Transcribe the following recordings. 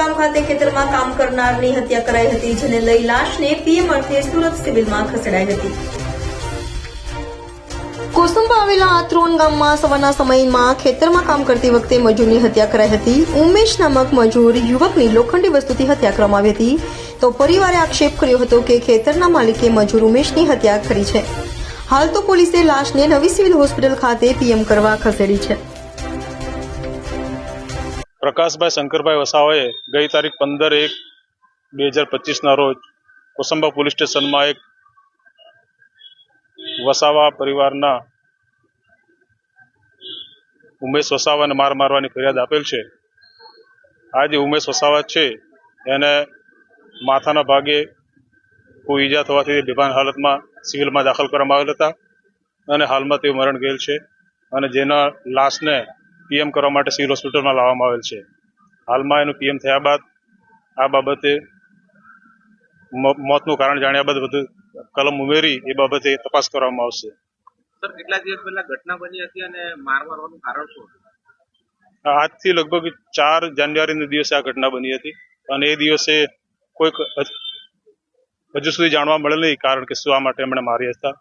ગામ ખાતે ખેતરમાં કામ કરનારની હત્યા કરાઈ હતી, જેને લઈ લાશને પીએમ અર્થે સુરત સિવિલમાં ખસેડાઈ હતી. કોસંબા આવેલા આત્રોન ગામમાં સવારના સમયમાં ખેતરમાં કામ કરતી વખતે મજૂરની હત્યા કરાઈ હતી. ઉમેશ નામક મજૂર યુવકની લોખંડી વસ્તુથી હત્યા કરવામાં આવી હતી. તો પરિવારે આક્ષેપ કર્યો હતો કે ખેતરના માલિકે મજૂર ઉમેશની હત્યા કરી છે. હાલ તો પોલીસે લાશને નવી સિવિલ હોસ્પિટલ ખાતે પીએમ કરવા ખસેડી છે. પ્રકાશભાઈ શંકરભાઈ વસાવાએ ગઈ તારીખ પંદર એક બે હજાર પચીસના રોજ કોસંબા પોલીસ સ્ટેશનમાં એક વસાવા પરિવારના ઉમેશ વસાવાને માર મારવાની ફરિયાદ આપેલ છે. આ જે ઉમેશ વસાવા છે, એને માથાના ભાગે કોઈ ઈજા થવાથી બેભાન હાલતમાં સિવિલમાં દાખલ કરવામાં આવેલ હતા અને હાલમાં તેઓ મરણ ગયેલ છે અને જેના લાશને પીએમ કરવા માટે સિવિલ હોસ્પિટલમાં લાવવામાં આવેલ છે. હાલમાં એનું પીએમ થયા બાદ આ બાબતે મોતનું કારણ જાણ્યા બાદ વધુ કલમ ઉમેરી એ બાબતે તપાસ કરવામાં આવશે. સર કેટલા દિવસ પહેલા ઘટના બની હતી અને માર મારવાનું કારણ શું હતું? આજથી લગભગ ચાર જાન્યુઆરીના દિવસે આ ઘટના બની હતી અને એ દિવસે કોઈક હજુ સુધી જાણવા મળેલ નહીં કારણ કે શું આ માટે એમણે માર્યા હતા.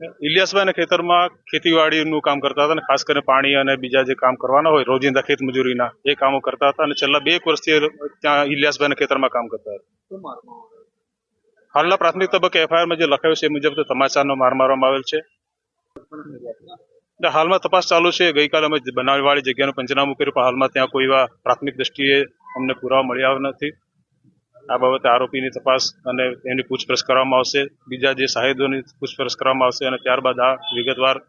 ઇલિયાસભાઈના ખેતરમાં ખેતીવાડીનું કામ કરતા હતા અને ખાસ કરીને પાણી અને બીજા જે કામ કરવાના હોય, રોજિંદા ખેત મજૂરીના, એ કામો કરતા હતા અને છેલ્લા બે વર્ષથી ત્યાં ઇલિયાસભાઈ ખેતરમાં કામ કરતા હતા? હાલના પ્રાથમિક તબક્કે એફઆઈઆરમાં જે લખાયું છે એ મુજબ તો તમાચારનો માર મારવામાં આવેલ છે. હાલમાં તપાસ ચાલુ છે. ગઈકાલે અમે બનાવવાળી જગ્યાનું પંચનામું કર્યું, પણ હાલમાં ત્યાં કોઈ એવા પ્રાથમિક દ્રષ્ટિએ અમને પુરાવા મળી આવ્યા નથી. આ બાબતે આરોપીની તપાસ અને એની પૂછપરછ કરવામાં આવશે. બીજા જે સાહેદોની પૂછપરછ કરવામાં આવશે અને ત્યારબાદ આ વિગતવાર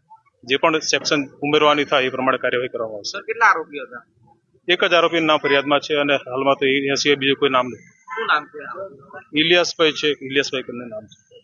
જે પણ સેક્શન ઉમેરવાની થાય એ પ્રમાણે કાર્યવાહી કરવામાં આવશે. કેટલા આરોપીઓ હતા? એક જ આરોપીનું નામ ફરિયાદમાં છે અને હાલમાં તો એ સિવાય બીજું કોઈ નામ નથી. શું નામ છે? ઇલિયાસભાઈ છે. ઇલિયાસભાઈ કરીને નામ છે.